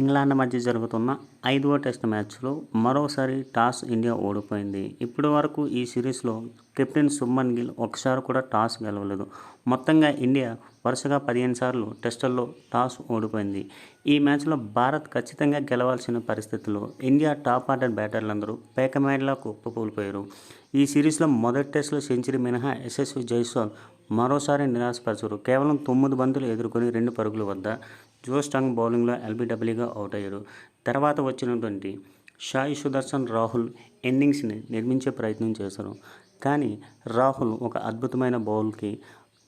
England మధ్య జరుగుతున్న ఐదవ టెస్ట్ మ్యాచ్లో మరోసారి టాస్ ఇండియా ఓడిపోయింది. ఇప్పటి వరకు ఈ సిరీస్లో కెప్టెన్ శుభ్మన్ గిల్ ఒకసారి కూడా టాస్ గెలవలేదు. మొత్తంగా ఇండియా వరుసగా పదిహేను సార్లు టెస్టుల్లో టాస్ ఓడిపోయింది. ఈ మ్యాచ్లో భారత్ ఖచ్చితంగా గెలవాల్సిన పరిస్థితుల్లో ఇండియా టాప్ ఆర్డర్ బ్యాటర్లందరూ పేకమేడలా కుప్పకూలిపోయారు ఈ సిరీస్లో మొదటి టెస్ట్లో సెంచరీ మినహా యశస్వి జైస్వాల్ మరోసారి నిరాశపరచరు. కేవలం తొమ్మిది బంతులు ఎదుర్కొని రెండు పరుగుల వద్ద జో స్టాంగ్ బౌలింగ్లో ఎల్బీడబ్ల్యూగా అవుట్ అయ్యాడు తర్వాత వచ్చినటువంటి షాయి సుదర్శన్ రాహుల్ ఇన్నింగ్స్ని నిర్మించే ప్రయత్నం చేశారు. కానీ రాహుల్ ఒక అద్భుతమైన బౌల్కి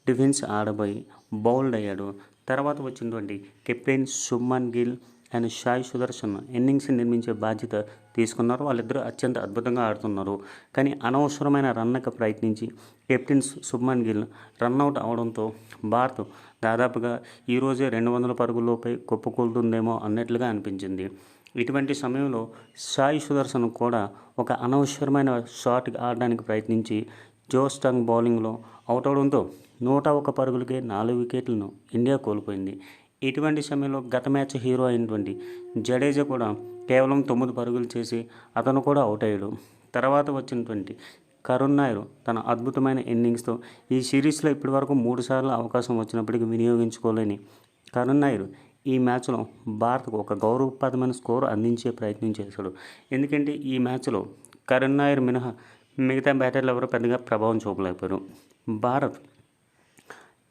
డిఫెన్స్ ఆడబోయి బౌల్డ్ అయ్యాడు. తర్వాత వచ్చినటువంటి captain Shubman Gill and Sai Sudharsan innings నిర్మించే బాధ్యత తీసుకున్నారు. వాళ్ళిద్దరూ అత్యంత అద్భుతంగా ఆడుతున్నారు. కానీ అనవసరమైన రన్నకు ప్రయత్నించి కెప్టెన్ శుభ్మన్ గిల్ రన్అట్ అవడంతో భారత్ దాదాపుగా ఈరోజే రెండు వందల పరుగుల్లోపై కుప్పకూలుతుందేమో అన్నట్లుగా అనిపించింది. ఇటువంటి సమయంలో సాయి సుదర్శన్ కూడా ఒక అనవసరమైన షాట్ ఆడడానికి ప్రయత్నించి జోస్టంగ్ బౌలింగ్లో అవుట్ అవడంతో నూట ఒక పరుగులకే నాలుగు వికెట్లను ఇండియా కోల్పోయింది. ఇటువంటి సమయంలో గత మ్యాచ్ హీరో అయినటువంటి జడేజా కూడా కేవలం తొమ్మిది పరుగులు చేసి అతను కూడా అవుట్ అయ్యాడు. తర్వాత వచ్చినటువంటి కరుణ్ నాయర్ తన అద్భుతమైన ఇన్నింగ్స్తో ఈ సిరీస్లో ఇప్పటివరకు మూడు సార్లు అవకాశం వచ్చినప్పటికీ వినియోగించుకోలేని కరుణ్ నాయర్ ఈ మ్యాచ్లో భారత్కు ఒక గౌరవప్రదమైన స్కోర్ అందించే ప్రయత్నం చేశాడు. ఎందుకంటే ఈ మ్యాచ్లో కరుణ్ నాయర్ మినహా మిగతా బ్యాటర్లు ఎవరు పెద్దగా ప్రభావం చూపలేకపోయారు. భారత్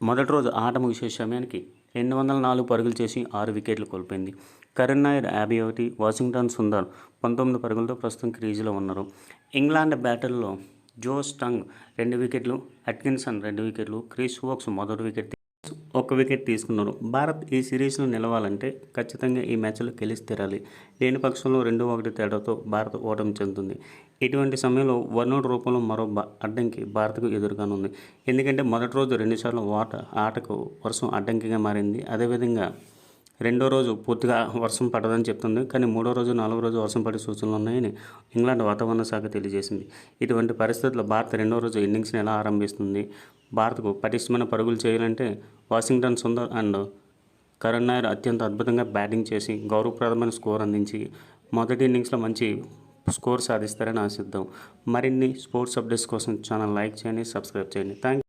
మొదటి రోజు ఆట ముగిసే సమయానికి రెండు వందల నాలుగు పరుగులు చేసి ఆరు వికెట్లు కోల్పోయింది. కరణ్ నాయర్ యాభై ఒకటి వాషింగ్టన్ సుందర్ పంతొమ్మిది పరుగులతో ప్రస్తుతం క్రీజులో ఉన్నారు. ఇంగ్లాండ్ బ్యాటర్లో జోస్ టంగ్ రెండు వికెట్లు అట్కిన్సన్ రెండు వికెట్లు క్రిస్ వోక్స్ మొదటి వికెట్ ఒక వికెట్ తీసుకున్నారు భారత్ ఈ సిరీస్లో నిలవాలంటే ఖచ్చితంగా ఈ మ్యాచ్లో గెలిచి తీరాలి. లేని పక్షంలో రెండు ఒకటి తేడాతో భారత్ ఓటమి చెందుతుంది. ఇటువంటి సమయంలో వన్అట్ రూపంలో మరో అడ్డంకి భారత్కు ఎదురుగానుంది. ఎందుకంటే మొదటి రోజు రెండుసార్లు వాట ఆటకు వర్షం అడ్డంకిగా మారింది. అదేవిధంగా రెండో రోజు పూర్తిగా వర్షం పడదని చెప్తుంది. కానీ మూడో రోజు నాలుగో రోజు వర్షం పడే సూచనలు ఉన్నాయని ఇంగ్లాండ్ వాతావరణ శాఖ తెలియజేసింది. ఇటువంటి పరిస్థితుల్లో భారత్ రెండో రోజు ఇన్నింగ్స్ని ఎలా ఆరంభిస్తుంది? భారత్కు పటిష్టమైన పరుగులు చేయాలంటే వాషింగ్టన్ సుందర్ అండ్ కరణ్ నాయర్ అత్యంత అద్భుతంగా బ్యాటింగ్ చేసి గౌరవప్రదమైన స్కోర్ అందించి మొదటి ఇన్నింగ్స్లో మంచి స్కోర్ సాధిస్తారని ఆశిద్దాం. మరిన్ని స్పోర్ట్స్ అప్డేట్స్ కోసం ఛానల్ లైక్ చేయండి సబ్స్క్రైబ్ చేయండి. థ్యాంక్